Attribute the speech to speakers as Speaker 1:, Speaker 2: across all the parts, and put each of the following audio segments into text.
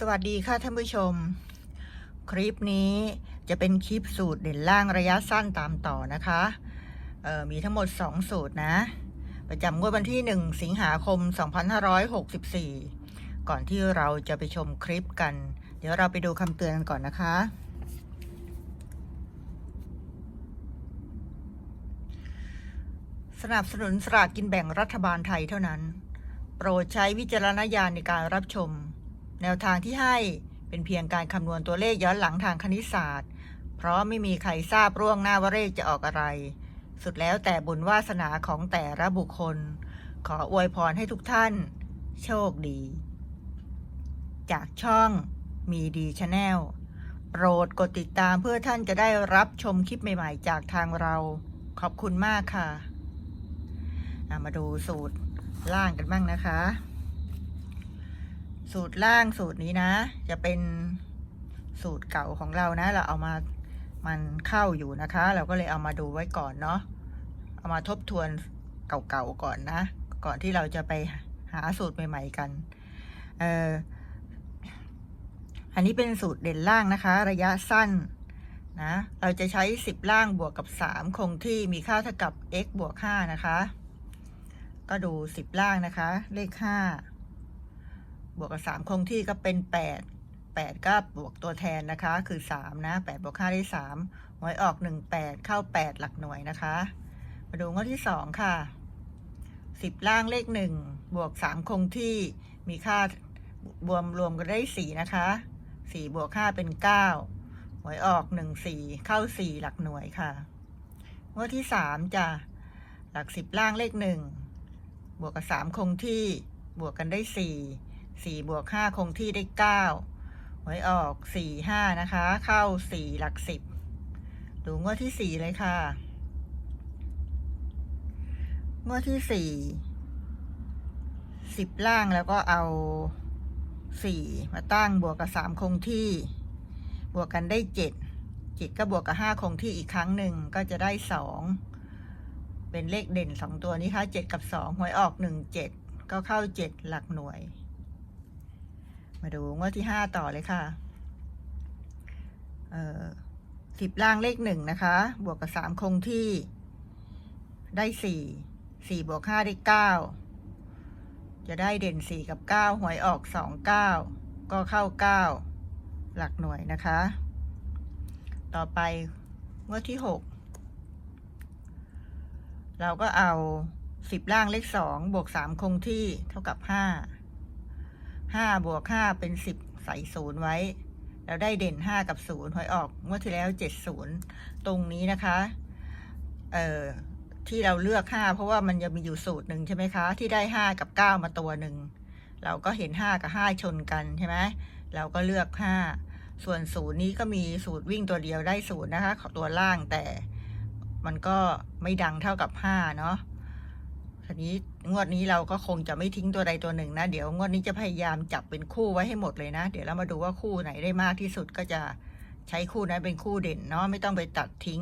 Speaker 1: สวัสดีค่ะท่านผู้ชม คลิปนี้จะเป็นคลิปสูตรเด่นล่างระยะสั้นตามต่อนะคะมีทั้งหมด 2 สูตรนะ ประจำงวดวันที่ 1 สิงหาคม 2564 ก่อนที่เราจะไปชมคลิปกัน เดี๋ยวเราไปดูคำเตือนกันก่อนนะคะ สนับสนุนสลากกินแบ่งรัฐบาลไทยเท่านั้น โปรดใช้วิจารณญาณในการรับชม แนวทางที่ให้เป็นเพียงการคำนวณตัวเลขย้อนหลังทางคณิตศาสตร์ เพราะไม่มีใครทราบร่วงหน้าว่าเลขจะออกอะไร สุดแล้วแต่บุญวาสนาของแต่ละบุคคล ขออวยพรให้ทุกท่าน โชคดี จากช่องมีดีชาแนลโปรดกดติดตามเพื่อท่านจะได้รับชมคลิปใหม่ ๆ จากทางเรา ขอบคุณมากค่ะอะมาดูสูตรล่างกันบ้างนะคะ สูตรล่างสูตรนี้นะ จะเป็นสูตรเก่าของเรานะ เราเอามามันเข้าอยู่นะคะ เราก็เลยเอามาดูไว้ก่อนเนาะเอามาทบทวนเก่าๆก่อนนะ ก่อนที่เราจะไปหาสูตรใหม่ ๆ กันเอออันนี้เป็นสูตรเด่นล่างนะคะ ระยะสั้นนะ เราจะใช้ 10 ล่างบวกกับ 3 คงที่มีค่าเท่ากับ x บวก 5 นะคะ ก็ดู 10 ล่างนะคะ เลข 5 บวกกับ3คงที่ก็เป็น8 8ก็บวกตัวแทนนะคะ คือ3นะ8บวก5ได้3หวยออก1 8เข้า8หลักหน่วยนะคะ มาดูงวดที่2ค่ะ10ล่างเลข1บวก3คงที่มีค่ารวมรวมกันได้4นะคะ4บวก5เป็น9หวยออก1 4เข้า4หลักหน่วยค่ะงวดที่3จะหลัก10ล่างเลข1บวกกับ3คงที่บวกกันได้4 4บวก5คงที่ได้9หวยออก4 5นะคะ เข้า4หลัก10ดูงวดที่4เลยค่ะ งวดที่4 10ล่างแล้วก็เอา4มาตั้งบวกกับ3คงที่ บวกกันได้7 7ก็บวกกับ5คงที่อีกครั้งหนึ่งก็จะได้2เป็นเลขเด่น2ตัวนี้ค่ะ7กับ2หวยออก1 7ก็เข้า7หลักหน่วย มาดูงวดที่5ต่อเลยค่ะ เอ่อสิบล่างเลขหนึ่งนะคะ บวกกับสามคงที่ ได้สี่ สี่บวกห้าได้เก้า จะได้เด่นสี่กับเก้าหวยออกสองเก้า ก็เข้าเก้า หลักหน่วยนะคะ ต่อไปงวดที่หก เราก็เอาสิบล่างเลขสองบวกสามคงที่เท่ากับห้า ห้าบวกห้าเป็นสิบใส่ศูนย์ไว้แล้วได้เด่นห้ากับศูนย์หวยออกงวดที่แล้วเจ็ดศูนย์ตรงนี้นะคะ เอ่อที่เราเลือกห้าเพราะว่ามันจะมีอยู่สูตรหนึ่งใช่ไหมคะ ที่ได้ห้ากับเก้ามาตัวหนึ่งเราก็เห็นห้ากับห้าชนกันใช่ไหมเราก็เลือกห้าส่วนศูนย์นี้ก็มีสูตรวิ่งตัวเดียวได้ศูนย์นะคะของตัวล่างแต่มันก็ไม่ดังเท่ากับห้าเนาะ ทีนี้งวดนี้เราก็คงจะไม่ทิ้งตัวใดตัวหนึ่งนะ เดี๋ยวงวดนี้จะพยายามจับเป็นคู่ไว้ให้หมดเลยนะ เดี๋ยวเรามาดูว่าคู่ไหนได้มากที่สุดก็จะใช้คู่นั้นเป็นคู่เด่นเนาะไม่ต้องไปตัดทิ้ง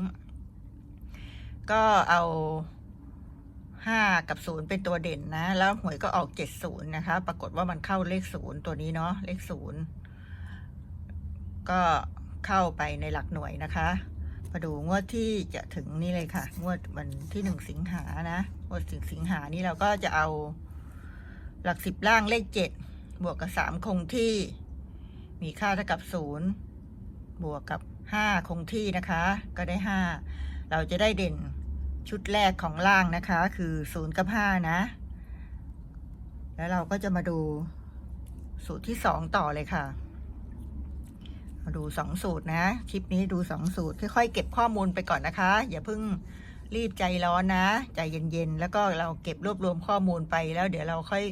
Speaker 1: ก็เอาห้ากับศูนย์เป็นตัวเด่นนะ แล้วหวยก็ออกเจ็ดศูนย์นะคะ ปรากฏว่ามันเข้าเลขศูนย์ตัวนี้เนาะเลขศูนย์ก็เข้าไปในหลักหน่วยนะคะ มาดูงวดที่จะถึงนี่เลยค่ะ งวดวันที่หนึ่งสิงหานะงวดถึงสิงหานี่เราก็จะเอา หลักสิบล่างเลขเจ็ดบวกกับสามคงที่ มีค่าเท่ากับศูนย์บวกกับห้าคงที่นะคะ ก็ได้ห้าเราจะได้เด่นชุดแรกของล่างนะคะ คือศูนย์กับห้านะ แล้วเราก็จะมาดูสูตรที่สองต่อเลยค่ะ มาดูสองสูตรนะ คลิปนี้ดูสองสูตร ค่อยๆ เก็บข้อมูลไปก่อนนะคะ อย่าเพิ่งรีบใจร้อนนะ ใจเย็นๆ แล้วก็เราเก็บรวบรวมข้อมูลไปแล้ว เดี๋ยวเราค่อย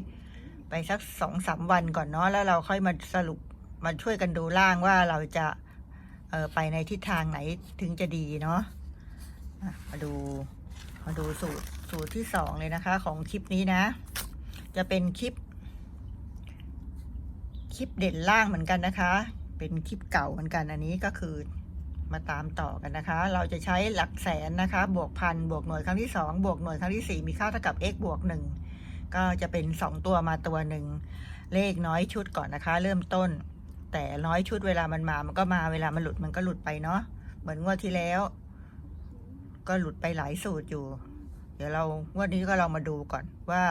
Speaker 1: ไปสักสองสามวันก่อนเนาะแล้วเราค่อยมาสรุปมาช่วยกันดูล่างว่าเราจะเออไปในทิศทางไหนถึงจะดีเนาะอะมาดูมาดูสูตรสูตรที่สองเลยนะคะ ของคลิปนี้นะ จะเป็นคลิป คลิปเด่นล่างเหมือนกันนะคะ เป็นคลิปเก่าเหมือนกันอันนี้ก็คือมาตามต่อกันนะคะ เราจะใช้หลักแสนนะคะ บวกพันบวกหน่วยครั้งที่สองบวกหน่วยครั้งที่สี่มีค่าเท่ากับ x บวกหนึ่งก็จะเป็นสองตัวมาตัวหนึ่งเลขน้อยชุดก่อนนะคะ เริ่มต้น แต่น้อยชุดเวลามันมามันก็มาเวลามันหลุดมันก็หลุดไปเนาะเหมือนงวดที่แล้ว ก็หลุดไปหลายสูตรอยู่ เดี๋ยวเรางวดนี้ก็เรามาดูก่อนว่า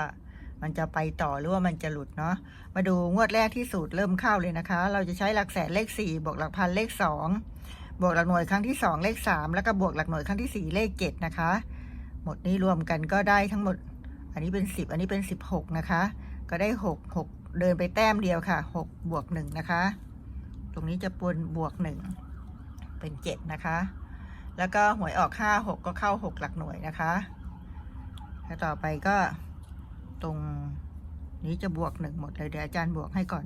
Speaker 1: มันจะไปต่อหรือว่ามันจะหลุดเนาะมาดูงวดแรกที่สูตรเริ่มเข้าเลยนะคะ เราจะใช้หลักแสนเลขสี่บวกหลักพันเลขสองบวกหลักหน่วยครั้งที่สองเลขสามแล้วก็บวกหลักหน่วยครั้งที่สี่เลขเจ็ดนะคะ หมดนี้รวมกันก็ได้ทั้งหมด อันนี้เป็นสิบอันนี้เป็นสิบหกนะคะ ก็ได้หกหกเดินไปแต้มเดียวค่ะหกบวกหนึ่งนะคะ ตรงนี้จะปนบวกหนึ่งเป็นเจ็ดนะคะ แล้วก็หวยออกห้าหกก็เข้าหกหลักหน่วยนะคะ แล้วต่อไปก็ ตรงนี้จะบวกหนึ่งหมดเลยเดี๋ยวอาจารย์บวกให้ก่อน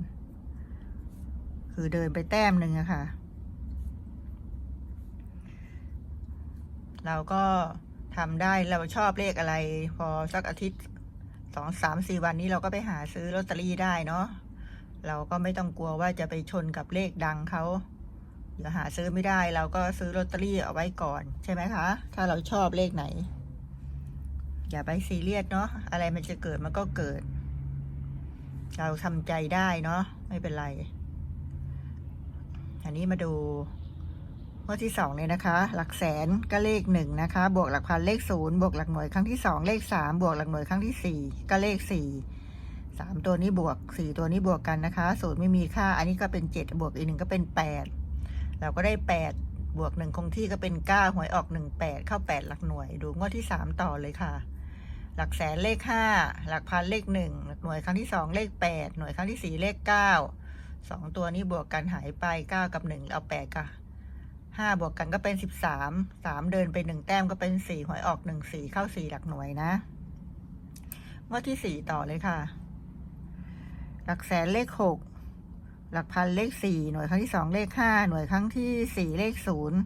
Speaker 1: คือเดินไปแต้มหนึ่งอะค่ะ เราก็ทำได้เราชอบเลขอะไร พอสักอาทิตย์สองสามสี่วันนี้เราก็ไปหาซื้อลอตเตอรี่ได้เนาะเราก็ไม่ต้องกลัวว่าจะไปชนกับเลขดังเขาเดี๋ยวหาซื้อไม่ได้ เราก็ซื้อลอตเตอรี่เอาไว้ก่อน ใช่ไหมคะ ถ้าเราชอบเลขไหน อย่าไปซีเรียสเนาะอะไรมันจะเกิดมันก็เกิด เราทำใจได้เนาะไม่เป็นไร อันนี้มาดูข้อที่สองเลยนะคะ หลักแสนก็เลขหนึ่งนะคะ บวกหลักพันเลขศูนย์บวกหลักหน่วยครั้งที่สองเลขสามบวกหลักหน่วยครั้งที่สี่ก็เลขสี่สามตัวนี้บวกสี่ตัวนี้บวกกันนะคะศูนย์ไม่มีค่า อันนี้ก็เป็นเจ็ดบวกอีกหนึ่งก็เป็นแปดเราก็ได้แปดบวกหนึ่งคงที่ก็เป็นเก้าหวยออกหนึ่งแปดเข้าแปดหลักหน่วย ดูงวดที่สามต่อเลยค่ะ หลักแสนเลขห้าหลักพันเลขหนึ่งหน่วยครั้งที่สองเลขแปดหน่วยครั้งที่สี่เลขเก้าสองตัวนี้บวกกันหายไปเก้ากับหนึ่งเอาแปดค่ะห้าบวกกันก็เป็นสิบสามสามเดินไปหนึ่งแต้มก็เป็นสี่หวยออกหนึ่งสี่เข้าสี่หลักหน่วยนะงวดที่สี่ต่อเลยค่ะ หลักแสนเลขหกหลักพันเลขสี่หน่วยครั้งที่สองเลขห้าหน่วยครั้งที่สี่เลขศูนย์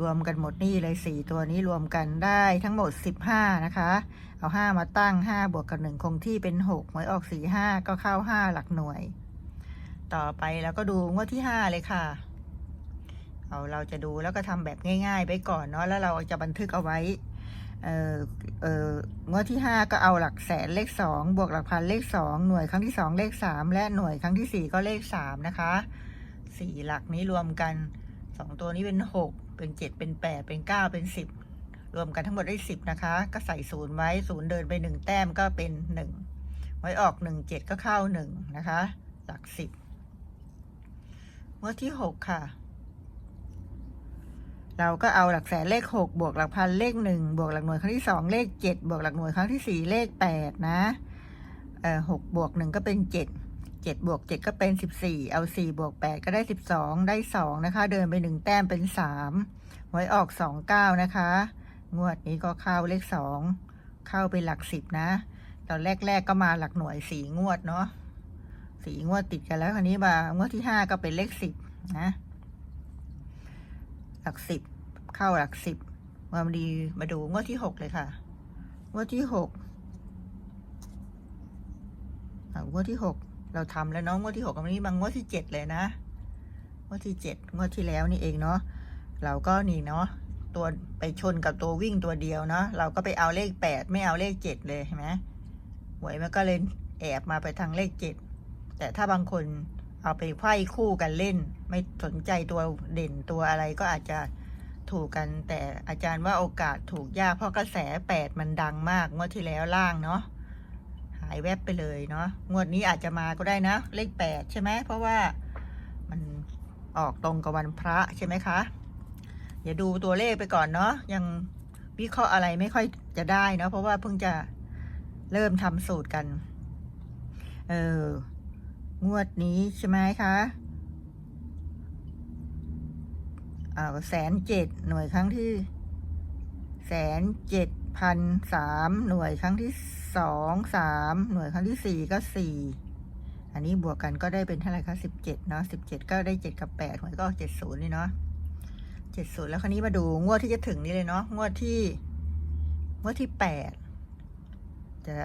Speaker 1: รวมกันหมดนี่เลยสี่ตัวนี้รวมกันได้ทั้งหมดสิบห้านะคะ เอาห้ามาตั้งห้าบวกกับหนึ่งคงที่เป็นหกหวยออกสี่ห้าก็เข้าห้าหลักหน่วย ต่อไปแล้วก็ดูงวดที่ห้าเลยค่ะ เอาเราจะดูแล้วก็ทำแบบง่าย ๆ ไปก่อนเนาะแล้วเราจะบันทึกเอาไว้ เออเอองวดที่ห้าก็เอาหลักแสนเลขสองบวกหลักพันเลขสองหน่วยครั้งที่สองเลขสามและหน่วยครั้งที่สี่ก็เลขสามนะคะสี่หลักนี้รวมกันสองตัวนี้เป็นหก เป็นเจ็ดเป็นแปดเป็นเก้าเป็นสิบรวมกันทั้งหมดได้สิบนะคะ ก็ใส่ศูนย์ไว้ศูนย์เดินไปหนึ่งแต้มก็เป็นหนึ่งไว้ออกหนึ่งเจ็ดก็เข้าหนึ่งนะคะ หลักสิบงวดที่หกค่ะ เราก็เอาหลักแสนเลขหกบวกหลักพันเลขหนึ่งบวกหลักหน่วยครั้งที่สองเลขเจ็ดบวกหลักหน่วยครั้งที่สี่เลขแปดนะเอ่อหกบวกหนึ่งก็เป็นเจ็ด เจ็ดบวกเจ็ดก็เป็นสิบสี่เอาสี่บวกแปดก็ได้สิบสองได้สองนะคะ เดินไปหนึ่งแต้มเป็นสามไว้ออกสองเก้านะคะ งวดนี้ก็เข้าเลขสองเข้าไปหลักสิบนะ ตอนแรก ๆ ก็มาหลักหน่วยสี่งวดเนาะสี่งวดติดกันแล้วคราวนี้มางวดที่ห้าก็เป็นเลขสิบนะ หลักสิบเข้าหลักสิบมาดีมาดูงวดที่หกเลยค่ะ งวดที่หกงวดที่หก เราทำแล้วเนาะงวดที่หกวันนี้มางวดที่เจ็ดเลยนะงวดที่เจ็ดงวดที่แล้วนี่เองเนาะเราก็นี่เนาะตัวไปชนกับตัววิ่งตัวเดียวเนาะเราก็ไปเอาเลขแปดไม่เอาเลขเจ็ดเลยใช่ไหมหวยมันก็เลยแอบมาไปทางเลขเจ็ดแต่ถ้าบางคนเอาไปไขว้คู่กันเล่น ไม่สนใจตัวเด่นตัวอะไรก็อาจจะถูกกันแต่อาจารย์ว่าโอกาสถูกยากเพราะกระแสแปดมันดังมากงวดที่แล้วล่างเนาะายแวบไปเลยเนาะงวดนี้อาจจะมาก็ได้นะ เลขแปดใช่ไหมเพราะว่ามันออกตรงกับวันพระใช่ไหมคะอย่าดูตัวเลขไปก่อนเนาะยังวิเคราะห์อะไรไม่ค่อยจะได้เนาะเพราะว่าเพิ่งจะเริ่มทำสูตรกัน เอองวดนี้ใช่ไหมคะอ่าแสนเจ็ดหน่วยครั้งที่แสนเจ็ดพันสามหน่วยครั้งที่ สองสามหน่วยครั้งที่สี่ก็สี่อันนี้บวกกันก็ได้เป็นเท่าไหร่คะสิบเจ็ดเนาะสิบเจ็ดก็ได้เจ็ดกับแปดหวยก็เจ็ดศูนย์นี่เนาะเจ็ดศูนย์แล้วคราวนี้มาดูงวดที่จะถึงนี่เลยเนาะงวดที่งวดที่แปดจะ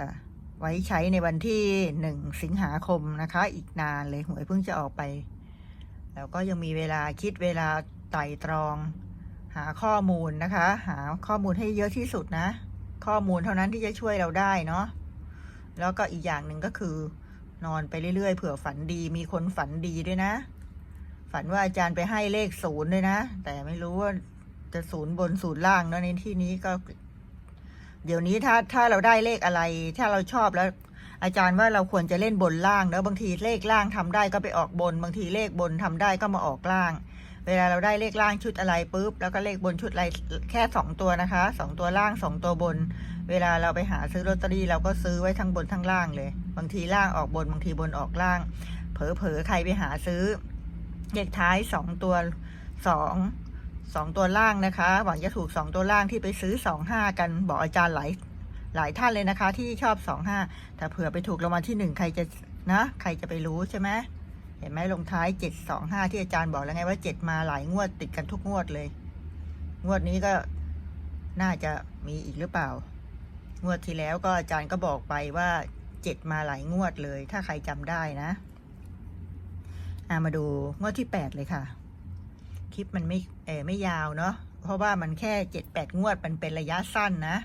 Speaker 1: ไว้ใช้ในวันที่หนึ่งสิงหาคมนะคะ อีกนานเลยหวยเพิ่งจะออกไป แล้วก็ยังมีเวลาคิดเวลาไต่ตรอง หาข้อมูลนะคะ หาข้อมูลให้เยอะที่สุดนะ ข้อมูลเท่านั้นที่จะช่วยเราได้เนาะแล้วก็อีกอย่างหนึ่งก็คือ นอนไปเรื่อยๆเผื่อฝันดีมีคนฝันดีด้วยนะ ฝันว่าอาจารย์ไปให้เลขศูนย์เลยนะ แต่ไม่รู้ว่าจะศูนย์บนศูนย์ล่างเนอะในที่นี้ก็ เดี๋ยวนี้ถ้าถ้าเราได้เลขอะไร ถ้าเราชอบแล้ว อาจารย์ว่าเราควรจะเล่นบนล่างแล้วบางทีเลขล่างทำได้ก็ไปออกบน บางทีเลขบนทำได้ก็มาออกล่าง เวลาเราได้เลขล่างชุดอะไรปุ๊บแล้วก็เลขบนชุดอะไรแค่สองตัวนะคะสองตัวล่างสองตัวบน เวลาเราไปหาซื้อลอตเตอรี่เราก็ซื้อไว้ทั้งบนทั้งล่างเลย บางทีล่างออกบนบางทีบนออกล่างเผลอเผลอๆใครไปหาซื้อเลขท้ายสองตัวสองสองตัวล่างนะคะ หวังจะถูกสองตัวล่างที่ไปซื้อสองห้ากันบอกอาจารย์หลายหลายท่านเลยนะคะ ที่ชอบสองห้าแต่เผื่อไปถูกรางวัลที่หนึ่งใครจะนะ ใครจะไปรู้ใช่ไหม เห็นไหมลงท้ายเจ็ดสองห้าที่อาจารย์บอกแล้วไงว่าเจ็ดมาหลายงวดติดกันทุกงวดเลย งวดนี้ก็น่าจะมีอีกหรือเปล่า งวดที่แล้วก็อาจารย์ก็บอกไปว่าเจ็ดมาหลายงวดเลย ถ้าใครจำได้นะอามาดูงวดที่แปดเลยค่ะ คลิปมันไม่เออไม่ยาวเนาะเพราะว่ามันแค่เจ็ดแปดงวดมันเป็นระยะสั้นนะ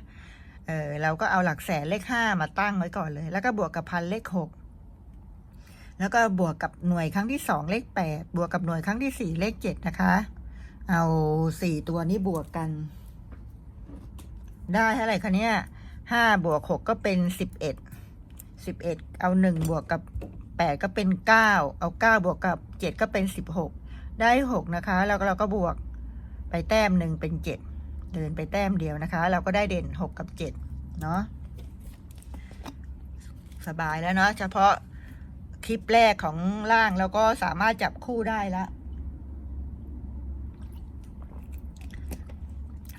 Speaker 1: เออเราก็เอาหลักแสนเลขห้ามาตั้งไว้ก่อนเลย แล้วก็บวกกับพันเลขหก แล้วก็บวกกับหน่วยครั้งที่สองเลขแปดบวกกับหน่วยครั้งที่สี่เลขเจ็ดนะคะ เอาสี่ตัวนี้บวกกัน ได้เท่าไหร่คะเนี่ยห้าบวกหกก็เป็นสิบเอ็ดสิบเอ็ดเอาหนึ่งบวกกับแปดก็เป็นเก้าเอาเก้าบวกกับเจ็ดก็เป็นสิบหกได้หกนะคะ แล้วเราก็บวกไปแต้มหนึ่งเป็นเจ็ดเดินไปแต้มเดียวนะคะ เราก็ได้เด่นหกกับเจ็ดเนาะสบายแล้วเนาะเฉพาะ คลิปแรกของล่างเราก็สามารถจับคู่ได้แล้ว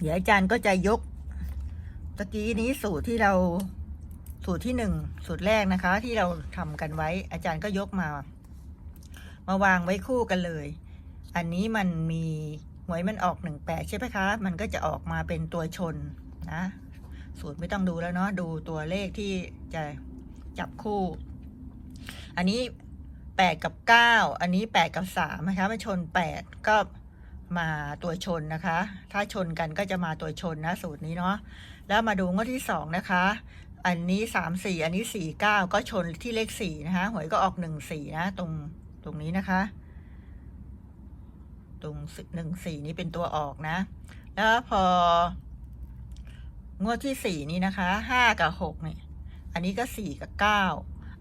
Speaker 1: เดี๋ยวอาจารย์ก็จะยกตะกี้นี้สูตรที่เราสูตรที่หนึ่งสูตรแรกนะคะ ที่เราทำกันไว้ อาจารย์ก็ยกมา มาวางไว้คู่กันเลย อันนี้มันมีหวยมันออกหนึ่งแปดใช่ไหมคะ มันก็จะออกมาเป็นตัวชนนะ สูตรไม่ต้องดูแล้วเนาะดูตัวเลขที่จะจับคู่ อันนี้แปดกับเก้าอันนี้แปดกับสามนะคะมาชนแปดก็มาตัวชนนะคะ ถ้าชนกันก็จะมาตัวชนนะสูตรนี้เนาะแล้วมาดูงวดที่สองนะคะ อันนี้สามสี่อันนี้สี่เก้าก็ชนที่เลขสี่นะคะหวยก็ออกหนึ่งสี่นะ ตรงตรงนี้นะคะ ตรงหนึ่งสี่นี้เป็นตัวออกนะ แล้วพองวดที่สี่นี้นะคะห้ากับหกเนี่ยอันนี้ก็สี่กับเก้า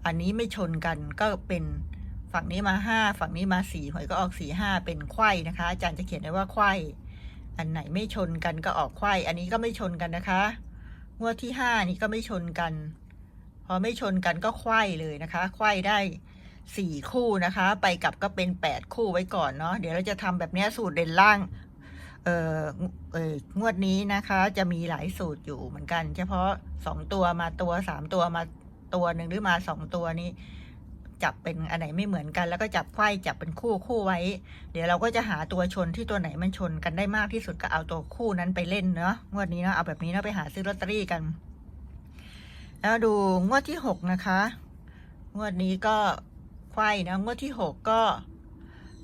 Speaker 1: อันนี้ไม่ชนกันก็เป็นฝั่งนี้มาห้าฝั่งนี้มาสี่หวยก็ออกสี่ห้าเป็นไขว้นะคะ อาจารย์จะเขียนไว้ว่าไขว้อันไหนไม่ชนกันก็ออกไขว้อันนี้ก็ไม่ชนกันนะคะ งวดที่ห้านี่ก็ไม่ชนกัน พอไม่ชนกันก็ไขว้เลยนะคะไขว้ได้สี่คู่นะคะ ไปกลับก็เป็นแปดคู่ไว้ก่อนเนาะ เดี๋ยวเราจะทำแบบนี้สูตรเด่นล่าง เออเอ่องวดนี้นะคะ จะมีหลายสูตรอยู่เหมือนกัน เฉพาะสองตัวมาตัวสามตัวมา ตัวหนึ่งหรือมาสองตัวนี้ จับเป็นอันไหนไม่เหมือนกัน แล้วก็จับไขว้จับเป็นคู่คู่ไว้ เดี๋ยวเราก็จะหาตัวชนที่ตัวไหนมันชนกันได้มากที่สุดก็เอาตัวคู่นั้นไปเล่นเนาะงวดนี้เนาะเอาแบบนี้เนาะไปหาซื้อลอตเตอรี่กัน แล้วดูงวดที่หกนะคะ งวดนี้ก็ไขว้นะงวดที่หกก็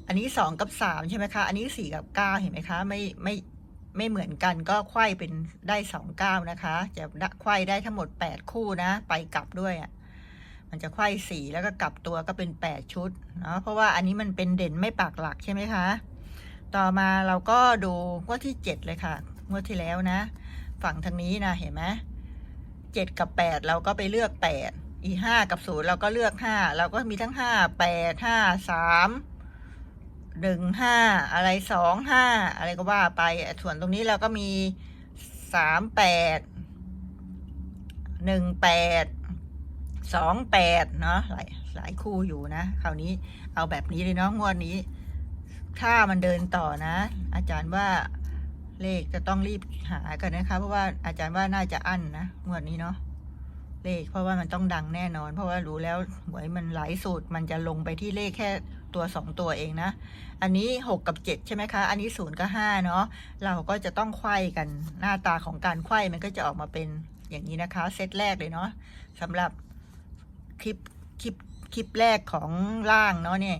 Speaker 1: อันนี้สองกับสามใช่ไหมคะ อันนี้สี่กับเก้าเห็นไหมคะ ไม่ไม่ ไม่เหมือนกันก็ไขว้เป็นได้สองเก้านะคะ จะไขว้ได้ทั้งหมดแปดคู่นะ ไปกลับด้วยอะ่ะมันจะไขว้สี่แล้วก็กลับตัวก็เป็นแปดชุดเนาะเพราะว่าอันนี้มันเป็นเด่นไม่ปากหลักใช่ไหมคะ ต่อมาเราก็ดูงวดที่เจ็ดเลยค่ะงวดที่แล้วนะ ฝั่งทางนี้นะเห็นไหมเจ็ดกับแปดเราก็ไปเลือกแปดอีห้ากับศูนย์เราก็เลือกห้าเราก็มีทั้งห้าแปดห้าสาม หนึ่งห้าอะไรสองห้าอะไรก็ว่าไป ส่วนตรงนี้เราก็มีสามแปดหนึ่งแปดสองแปดเนาะหลายหลายคู่อยู่นะคราวนี้เอาแบบนี้เลยเนาะงวดนี้ ถ้ามันเดินต่อนะ อาจารย์ว่าเลขจะต้องรีบหากันนะคะ เพราะว่าอาจารย์ว่าน่าจะอั้นนะงวดนี้เนาะ เลข เพราะว่ามันต้องดังแน่นอน เพราะว่ารู้แล้วหวยมันหลายสูตร มันจะลงไปที่เลขแค่ตัวสองตัวเองนะ อันนี้หกกับเจ็ดใช่ไหมคะ อันนี้ศูนย์ก็ห้าเนาะ เราก็จะต้องไขว้กันหน้าตาของการไขว้มันก็จะออกมาเป็นอย่างนี้นะคะ เซตแรกเลยเนาะสำหรับคลิปคลิปคลิปแรกของล่างเนาะเนี่ย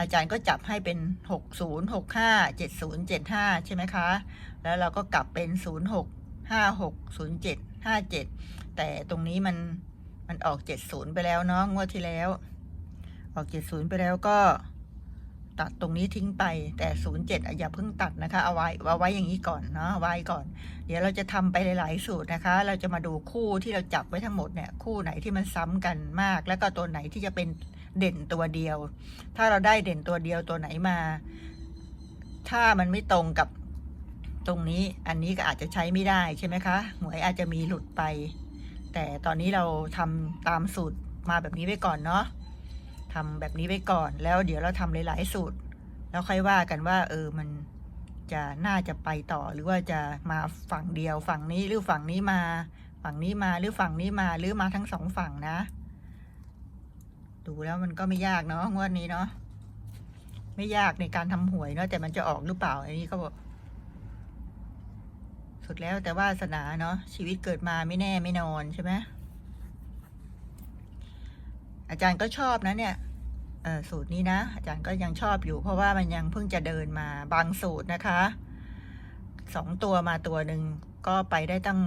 Speaker 1: อาจารย์ก็จับให้เป็น 60 65 70 75 ใช่ไหมคะ แล้วเราก็กลับเป็น 06 56 07 57 แต่ตรงนี้มันมันออกเจ็ดศูนย์ไปแล้วเนาะงวดที่แล้ว ออกเจ็ดศูนย์ไปแล้วก็ ตัดตรงนี้ทิ้งไป แต่ศูนย์เจ็ดอย่าเพิ่งตัดนะคะ เอาไว้เอาไว้อย่างนี้ก่อนเนาะไว้ก่อน เดี๋ยวเราจะทำไปหลาย ๆ สูตรนะคะ เราจะมาดูคู่ที่เราจับไว้ทั้งหมดเนี่ยคู่ไหนที่มันซ้ำกันมาก แล้วก็ตัวไหนที่จะเป็นเด่นตัวเดียว ถ้าเราได้เด่นตัวเดียวตัวไหนมา ถ้ามันไม่ตรงกับตรงนี้อันนี้ก็อาจจะใช้ไม่ได้ใช่ไหมคะ หวยอาจจะมีหลุดไป แต่ตอนนี้เราทำตามสูตรมาแบบนี้ไว้ก่อนเนาะทำแบบนี้ไว้ก่อน แล้วเดี๋ยวเราทำหลาย ๆ สูตร แล้วค่อยว่ากันว่า เออมันจะน่าจะไปต่อหรือว่าจะมาฝั่งเดียวฝั่งนี้หรือฝั่งนี้มา ฝั่งนี้มาหรือฝั่งนี้มาหรือมาทั้งสองฝั่งนะ ดูแล้วมันก็ไม่ยากเนาะงวดนี้เนาะไม่ยากในการทำหวยเนาะแต่มันจะออกหรือเปล่าอันนี้ก็บอก สุดแล้วแต่วาสนาเนาะชีวิตเกิดมาไม่แน่ไม่นอนใช่ไหมอาจารย์ก็ชอบนะเนี่ยสูตรนี้นะ อาจารย์ก็ยังชอบอยู่ เพราะว่ามันยังเพิ่งจะเดินมาบางสูตรนะคะสองตัวมาตัวหนึ่งก็ไปได้ตั้ง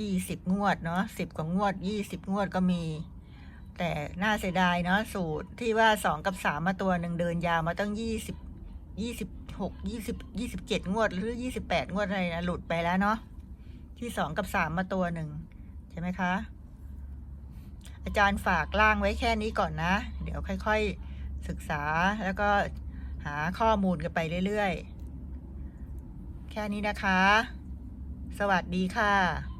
Speaker 1: ยี่สิบงวดเนาะสิบกว่างวดยี่สิบงวดก็มี แต่น่าเสียดายเนาะสูตรที่ว่าสองกับสามมาตัวหนึ่งเดินยาวมาตั้งยี่สิบยี่สิบ หกยี่สิบยี่สิบเจ็ดงวด หรือยี่สิบแปดงวดอะไรนะหลุดไปแล้วเนาะที่สองกับสามมาตัวหนึ่งใช่ไหมคะ อาจารย์ฝากล่างไว้แค่นี้ก่อนนะ เดี๋ยวค่อยๆศึกษาแล้วก็หาข้อมูลกันไปเรื่อยๆ แค่นี้นะคะ สวัสดีค่ะ